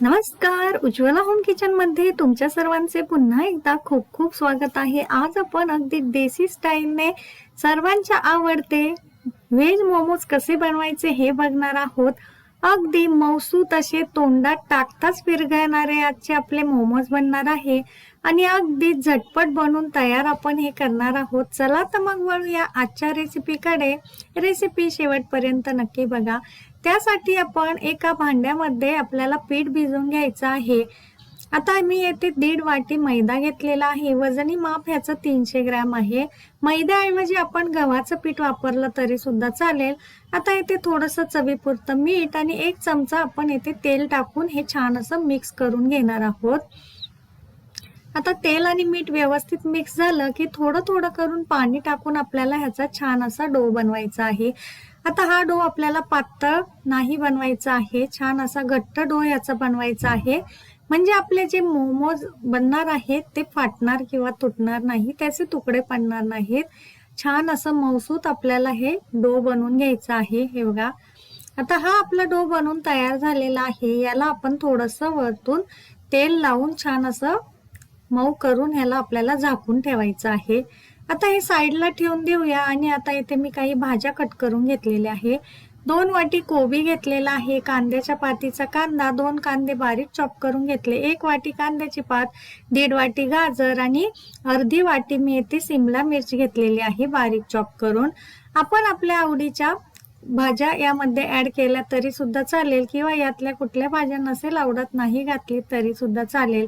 नमस्कार. उज्ज्वला होम किचनमध्ये तुमच्या सर्वांचे पुन्हा एकदा खूप खूप स्वागत आहे. आज आपण अगदी देसी स्टाईलने सर्वांच्या आवडते व्हेज मोमोज कसे बनवायचे हे बघणार आहोत. अगदी मौसू तसे तोंडात टाकताच विरघळणारे आजचे आपले मोमोज बनणार आहे. आणि अगदी झटपट बनून तयार आपण हे करणार आहोत. चला तर मग वळूया आजच्या रेसिपीकडे रेसिपी शेवटपर्यंत नक्की बघा. त्यासाठी आपण एका भांड्यामध्ये आपल्याला पीठ भिजवून घ्यायचं आहे. आता मी येथे दीड वाटी मैदा घेतलेला आहे. वजनी माप ह्याचं तीनशे ग्रॅम आहे. मैद्याऐवजी आपण गव्हाचं पीठ वापरलं तरी सुद्धा चालेल. आता येथे थोडंसं चवीपुरतं मीठ आणि एक चमचा आपण येथे तेल टाकून हे छान असं मिक्स करून घेणार आहोत. आता तेल आणि मीठ व्यवस्थित मिक्स झालं की थोडं थोडं करून पाणी टाकून आपल्याला ह्याचा छान असा डो बनवायचा आहे. आता हा डो आपल्याला पातळ नाही बनवायचा आहे. छान असा घट्ट डो ह्याचा बनवायचा आहे. म्हणजे आपले जे मोमोज बनणार आहेत ते फाटणार किंवा तुटणार नाही त्याचे तुकडे पडणार नाहीत. छान असं मौसूत आपल्याला हे डो बनवून घ्यायचं आहे. हे बघा. आता हा आपला डो बनवून तयार झालेला आहे. याला आपण थोडंसं वरतून तेल लावून छान असं मऊ करून ह्याला आपल्याला झाकून ठेवायचं आहे. आता हे साईडला ठेवून देऊया आणि आता इथे मी काही भाज्या कट करून घेतलेल्या आहे. दोन वाटी कोबी घेतलेला आहे. कांद्याच्या पातीचा कांदा दोन कांदे बारीक चॉप करून घेतले. एक वाटी कांद्याची पात दीड वाटी गाजर आणि अर्धी वाटी मी येथे सिमला मिरची घेतलेली आहे बारीक चॉप करून. आपण आपल्या आवडीच्या भाज्या यामध्ये ऍड केल्या तरी सुद्धा चालेल किंवा यातल्या कुठल्या भाज्या नसेल आवडत नाही घातली तरी सुद्धा चालेल.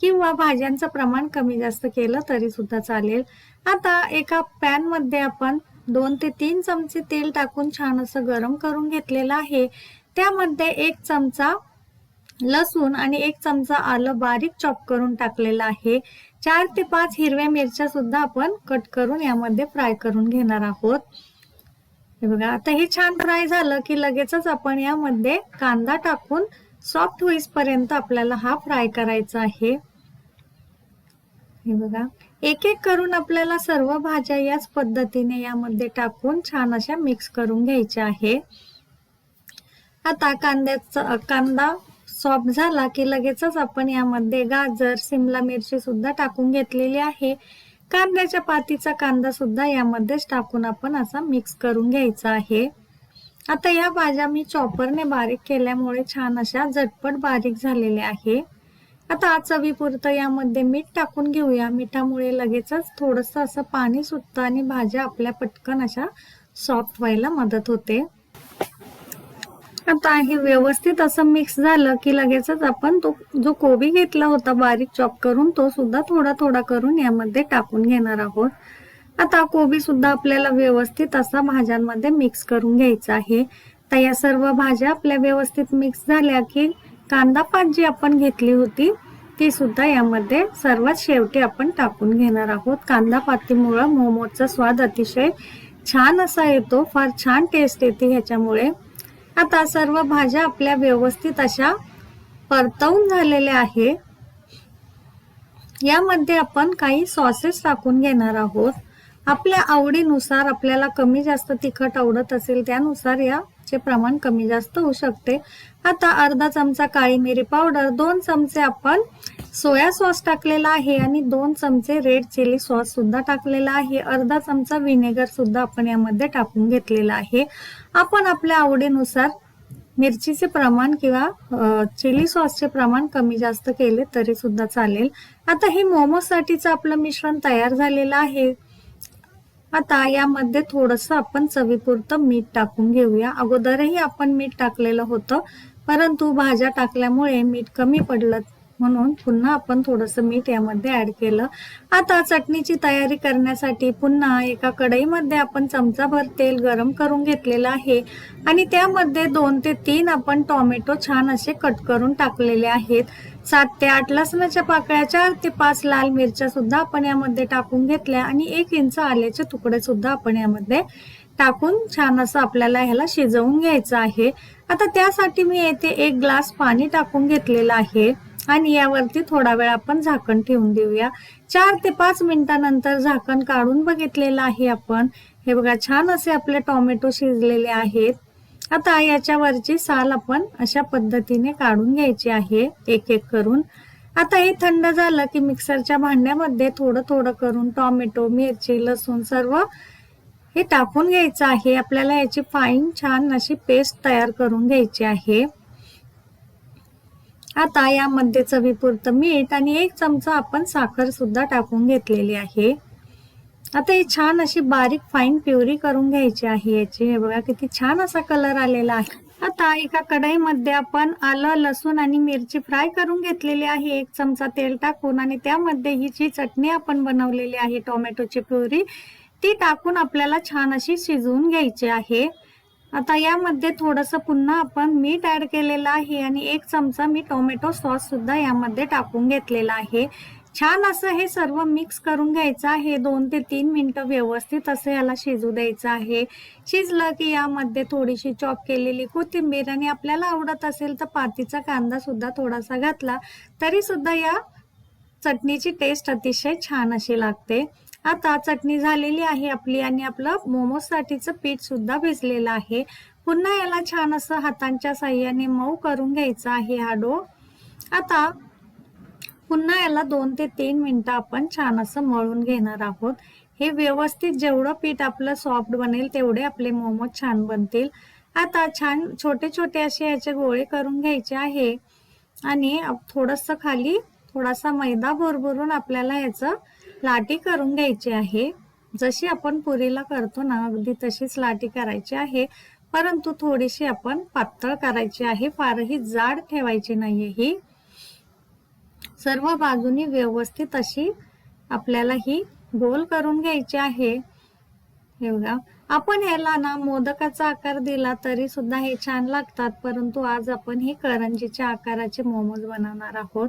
किंवा भाज्यांचं प्रमाण कमी जास्त केलं तरी सुद्धा चालेल. आता एका पॅनमध्ये आपण दोन ते तीन चमचे तेल टाकून छान असं गरम करून घेतलेलं आहे. त्यामध्ये एक चमचा लसूण आणि एक चमचा आलं बारीक चॉप करून टाकलेलं आहे. चार ते पाच हिरव्या मिरच्या सुद्धा आपण कट करून यामध्ये फ्राय करून घेणार आहोत. हे बघा आता हे छान फ्राय झालं की लगेचच आपण यामध्ये कांदा टाकून सॉफ्ट होईसपर्यंत आपल्याला हा फ्राय करायचा आहे. हे बघा एक एक करून आपल्याला सर्व भाज्या याच पद्धतीने यामध्ये टाकून छान अशा मिक्स करून घ्यायच्या आहे. आता कांद्याचा कांदा सॉफ्ट झाला की लगेचच आपण यामध्ये गाजर सिमला मिरची सुद्धा टाकून घेतलेली आहे. कांद्याच्या पातीचा कांदा सुद्धा यामध्येच टाकून आपण असा मिक्स करून घ्यायचा आहे. आता या भाज्या मी चॉपरने बारीक केल्यामुळे छान अशा झटपट बारीक झालेल्या आहे. आता चवीपुरतं यामध्ये मीठ टाकून घेऊया. मिठामुळे लगेचच थोडंसं असं पाणी सुटतं आणि भाज्या आपल्या पटकन अशा सॉफ्ट व्हायला मदत होते. आता हे व्यवस्थित असं मिक्स झालं की लगेचच आपण तो जो कोबी घेतला होता बारीक चॉप करून तो सुद्धा थोडा थोडा करून यामध्ये टाकून घेणार आहोत. आता कोबी सुद्धा आपल्याला व्यवस्थित असा भाज्यांमध्ये मिक्स करून घ्यायचा आहे. तर या सर्व भाज्या आपल्या व्यवस्थित मिक्स झाल्या की कांदा पात जी आपण घेतली होती ती सुद्धा यामध्ये सर्वात शेवटी आपण टाकून घेणार आहोत. कांदा पातीमुळं मोमोजचा स्वाद अतिशय छान असा येतो फार छान टेस्ट येते ह्याच्यामुळे. आता सर्व भाज्या आपल्या व्यवस्थित अशा परतवून झालेल्या आहे यामध्ये आपण काही सॉसेस टाकून घेणार आहोत. आपल्या आवडीनुसार आपल्याला कमी जास्त तिखट आवडत असेल त्यानुसार याचे प्रमाण कमी जास्त होऊ शकते. आता अर्धा चमचा काळी मिरी पावडर दोन चमचे आपण सोया सॉस टाकलेला आहे आणि दोन चमचे रेड चिली सॉस सुद्धा टाकलेला आहे. अर्धा चमचा व्हिनेगर सुद्धा आपण यामध्ये टाकून घेतलेला आहे. आपण आपल्या आवडीनुसार मिरचीचे प्रमाण किंवा चिली सॉसचे प्रमाण कमी जास्त केले तरी सुद्धा चालेल. आता हे मोमोसाठीचं आपलं मिश्रण तयार झालेलं आहे. आता यामध्ये थोडंसं आपण चवीपुरतं मीठ टाकून घेऊया. अगोदरही आपण मीठ टाकलेलं होतं परंतु भाज्या टाकल्यामुळे मीठ कमी पडलं म्हणून पुन्हा आपण थोडंसं मीठ यामध्ये ऍड केलं. आता चटणीची तयारी करण्यासाठी पुन्हा एका कढईमध्ये आपण चमचाभर तेल गरम करून घेतलेलं आहे. आणि त्यामध्ये दोन ते तीन आपण टोमॅटो छान असे कट करून टाकलेले आहेत. सात ते आठ लसणाच्या पाकळ्या चार ते पाच लाल मिरच्या सुद्धा आपण यामध्ये टाकून घेतल्या आणि एक इंच आल्याचे तुकडे सुद्धा आपण यामध्ये टाकून छान असं आपल्याला ह्याला शिजवून घ्यायचं आहे. आता त्यासाठी मी येथे एक ग्लास पाणी टाकून घेतलेलं आहे. आणि यावरती थोडा वेळ आपण झाकण ठेवून देऊया. चार ते पाच मिनिटानंतर झाकण काढून बघितलेलं आहे आपण. हे बघा छान असे आपले टोमॅटो शिजलेले आहेत. आता याच्यावरची साल आपण अशा पद्धतीने काढून घ्यायची आहे एक एक करून. आता हे थंड झालं की मिक्सरच्या भांड्यामध्ये थोडं थोडं करून टॉमॅटो मिरची लसूण सर्व हे टाकून घ्यायचं आहे. आपल्याला याची फाईन छान अशी पेस्ट तयार करून घ्यायची आहे. आता यामध्ये चवीपुरतं मीठ आणि एक चमचा आपण साखर सुद्धा टाकून घेतलेली आहे. आता ही छान अशी बारीक फाईन प्युरी करून घ्यायची आहे याची. हे बघा किती छान असा कलर आलेला आहे. आता एका कढईमध्ये आपण आलं लसूण आणि मिरची फ्राय करून घेतलेली आहे. एक चमचा तेल टाकून आणि त्यामध्ये ही जी चटणी आपण बनवलेली आहे टोमॅटोची प्युरी ती टाकून आपल्याला छान अशी शिजवून घ्यायची आहे. आता यामध्ये थोडंसं पुन्हा आपण मीठ ऍड केलेलं आहे आणि एक चमचा मी टोमॅटो सॉस सुद्धा यामध्ये टाकून घेतलेला आहे. छान असं हे सर्व मिक्स करून घ्यायचं आहे. दोन ते तीन मिनटं व्यवस्थित असं याला शिजू द्यायचं आहे. शिजलं की यामध्ये थोडीशी चॉप केलेली कोथिंबीर आणि आपल्याला आवडत असेल तर पातीचा कांदा सुद्धा थोडासा घातला तरी सुद्धा या चटणीची टेस्ट अतिशय छान अशी लागते. आता चटणी झालेली आहे आपली आणि आपलं मोमोजसाठीचं पीठ सुद्धा भिजलेलं आहे. पुन्हा याला छान असं हातांच्या साह्याने मऊ करून घ्यायचं आहे हा डो. आता पुन्हा याला दोन ते तीन मिनिटं आपण छान असं मळून घेणार आहोत. हे व्यवस्थित जेवढं पीठ आपलं सॉफ्ट बनेल तेवढे आपले मोमोज छान बनतील. आता छान छोटे छोटे असे याचे गोळे करून घ्यायचे आहे. आणि थोडंसं खाली थोडासा मैदा भरभरून आपल्याला याचं लाटी करून घ्यायची आहे. जशी आपण पुरीला करतो ना अगदी तशीच लाटी करायची आहे. परंतु थोडीशी आपण पातळ करायची आहे. फारही जाड ठेवायची नाहीये ही. सर्व बाजूनी व्यवस्थित अशी आपल्याला ही गोल करून घ्यायची आहे. हे बघा. आपण ह्याला ना मोदकाचा आकार दिला तरी सुद्धा हे छान लागतात. परंतु आज आपण हे करंजीच्या आकाराचे मोमोज बनवणार आहोत.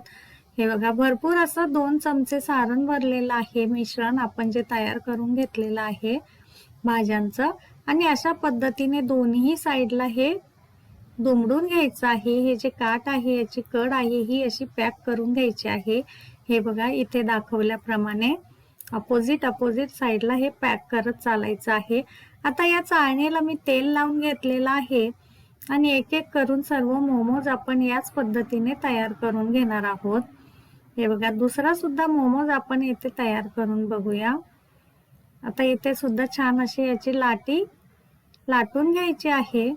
हे बघा भरपूर असं दोन चमचे सारण भरलेलं आहे मिश्रण आपण जे तयार करून घेतलेलं आहे भाज्यांचं. आणि अशा पद्धतीने दोन्ही साईडला हे दुमडून घ्यायचं आहे. हे जे काट आहे याची कड आहे ही अशी पॅक करून घ्यायची आहे. हे बघा इथे दाखवल्याप्रमाणे अपोजिट अपोजिट साईडला हे पॅक करत चालायचं आहे. आता या चाळणीला मी तेल लावून घेतलेलं आहे. आणि एक एक करून सर्व मोमोज आपण याच पद्धतीने तयार करून घेणार आहोत. हे बघा दुसरा सुद्धा मोमोज आपण इथे तयार करून बघूया. आता इथे सुद्धा छान अशी याची लाटी लाटून घ्यायची आहे.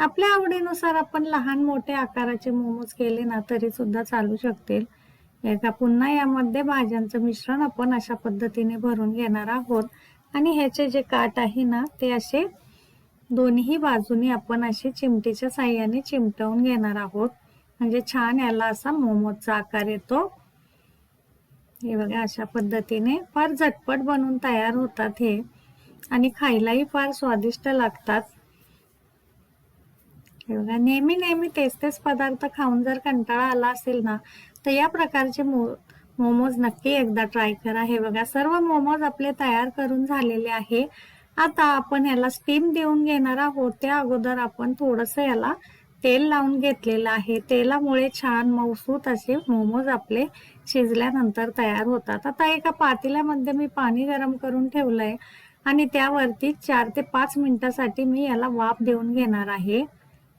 आपल्या आवडीनुसार आपण लहान मोठे आकाराचे मोमोज केले ना तरी सुद्धा चालू शकतील. एका पुन्हा यामध्ये भाज्यांचं मिश्रण आपण अशा पद्धतीने भरून घेणार आहोत. आणि ह्याचे जे काट आहे ना ते असे दोन्ही बाजूनी आपण असे चिमटीच्या साह्याने चिमटवून घेणार आहोत. म्हणजे छान याला असा मोमोजचा आकार येतो. हे बघा अशा पद्धतीने फार झटपट बनवून तयार होतात हे. आणि खायलाही फार स्वादिष्ट लागतात. हे बघा नेहमी नेहमी तेच तेच पदार्थ खाऊन जर कंटाळा आला असेल ना तर या प्रकारचे मो मोमोज नक्की एकदा ट्राय करा. हे बघा सर्व मोमोज आपले तयार करून झालेले आहे. आता आपण याला स्टीम देऊन घेणार आहोत. त्या अगोदर आपण थोडस याला तेल लावून घेतलेलं आहे. तेलामुळे छान मऊसूत असे मोमोज आपले शिजल्यानंतर तयार होतात. आता एका पातेल्यामध्ये मी पाणी गरम करून ठेवलंय आणि त्यावरती चार ते पाच मिनिटासाठी मी याला वाफ देऊन घेणार आहे.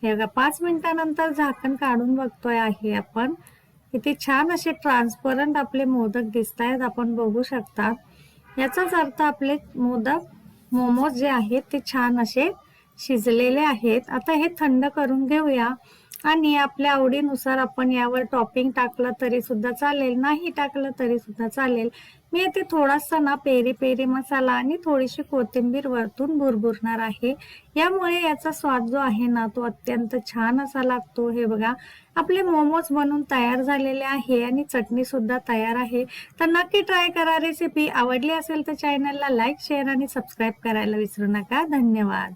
हे बघा पाच मिनिटानंतर झाकण काढून बघतोय आहे आपण. इथे छान असे ट्रान्सपरंट आपले मोदक दिसत आहेत आपण बघू शकता. याचाच अर्थ आपले मोदक मोमोज जे आहेत ते छान असे शिजलेले आहेत. आता हे थंड करून घेऊया. आणि आपल्या आवडीनुसार आपण यावर टॉपिंग टाकलं तरी सुद्धा चालेल नाही टाकलं तरी सुद्धा चालेल. मी येथे थोडासा ना पेरी पेरी मसाला आणि थोडीशी कोथिंबीर वरतून भुरभुरणार आहे. यामुळे याचा स्वाद जो आहे ना तो अत्यंत छान असा लागतो. हे बघा आपले मोमोज बनून तयार झालेले आहे आणि चटणी सुद्धा तयार आहे. तर नक्की ट्राय करा रेसिपी आवडली असेल तर चॅनलला लाईक शेअर आणि सबस्क्राईब करायला विसरू नका. धन्यवाद.